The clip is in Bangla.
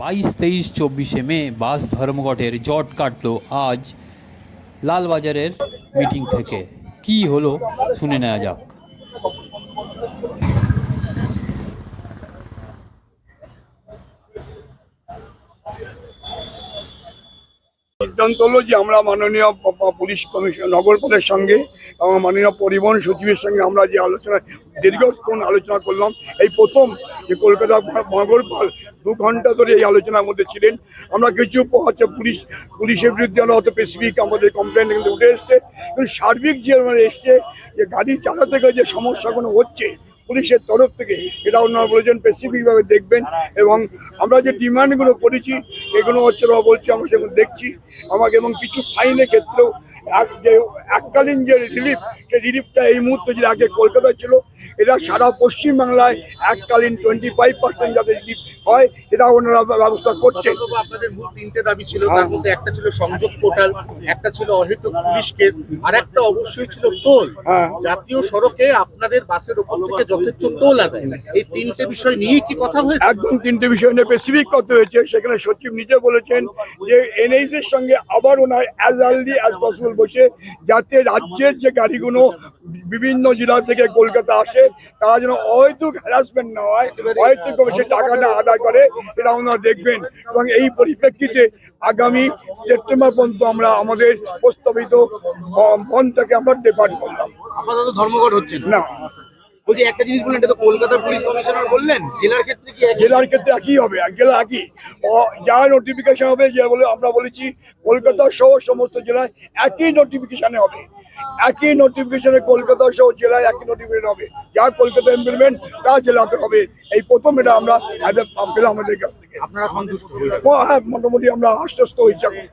বাইশ তেইশ চব্বিশে মে বাস ধর্মঘটের জট কাটল আজ লালবাজারের মিটিং থেকে। কি হলো শুনে নেওয়া যাক। সিদ্ধান্ত হলো যে আমরা মাননীয় পুলিশ কমিশন নগরপালের সঙ্গে এবং মাননীয় পরিবহন সচিবের সঙ্গে আমরা যে আলোচনা, দীর্ঘক্ষণ আলোচনা করলাম। এই প্রথম যে কলকাতা নগরপাল দু ঘণ্টা ধরে এই আলোচনার মধ্যে ছিলেন। আমরা কিছু হচ্ছে পুলিশ, পুলিশের বিরুদ্ধে আমরা হয়তো স্পেসিফিক আমাদের কমপ্লেন কিন্তু উঠে এসছে। কিন্তু সার্বিক যে মানে এসছে, যে গাড়ি চালাতে গেলে যে সমস্যাগুলো হচ্ছে পুলিশের তরফ থেকে, এটা ওনারা বলেছেন স্পেসিফিকভাবে দেখবেন। এবং আমরা যে ডিমান্ডগুলো করেছি, এগুলো হচ্ছে বলছে, আমরা সেগুলো দেখছি। আমাকে এবং কিছু ফাইনের ক্ষেত্রেও এক যে এককালীন যে রিলিফ সেই রিলিফটা এই মুহূর্তে যে আগে কলকাতায় ছিল এটা সারা পশ্চিমবাংলায় এককালীন টোয়েন্টি ফাইভ পার্সেন্ট যাতে রিলিফ হয় এটা ওনারা ব্যবস্থা গতকাল আপনাদের মূল তিনটে দাবি ছিল হ্যাঁ। তার মধ্যে একটা ছিল সংযোগ পোর্টাল একটা ছিল অহেতুক পুলিশ কেস আর একটা অবশ্যই ছিল টোল। হ্যাঁ। জাতীয় সড়কে আপনাদের বাসের ওপর থেকে যথেষ্ট টোল আদায় এই তিনটে বিষয় নিয়ে কি কথা হয়েছে? একদম তিনটে বিষয় নিয়ে স্পেসিফিক করতে হয়েছে। সেখানে সচিব নিজে বলেছেন যে এনএইচ এর সঙ্গে আবার ওনার অ্যাজ আর্লি অ্যাজ পসিবল বসে যাতে রাজ্যের যে গাড়িগুলো বিভিন্ন জেলা থেকে কলকাতা আসে তারা যেন অহেতুক হ্যারাসমেন্ট না হয় অহেতুক সে টাকাটা আদায় করে এটা ওনারা দেখবেন। এবং এই পরিপ্রেক্ষিতে আগামী সেপ্টেম্বর পর্যন্ত আমরা আমাদের প্রস্তাবিত বনটাকে আমরা ডেপার্ট করলাম। আপাতত ধর্মঘট হচ্ছে না। না। বলছি একটা জিনিস বললেন এটা তো কলকাতার পুলিশ কমিশনার বললেন জেলার ক্ষেত্রে কি একই? জেলার ক্ষেত্রে একই হবে জেলা একই। যা নোটিফিকেশন হবে যে বলে আমরা বলেছি কলকাতা সহ সমস্ত জেলায় একই নোটিফিকেশনে হবে। একই নোটিফিকেশনে কলকাতা সহ জেলায় একই নোটিফিকেশন হবে। যা কলকাতা ইমপ্লিমেন্ট তা জেলাতে হবে। এই প্রথম এটা আমরা পেলাম আমাদের কাছ থেকে। আপনারা সন্তুষ্ট? হ্যাঁ মোটামুটি আমরা আশ্বস্ত হয়েছি এখন।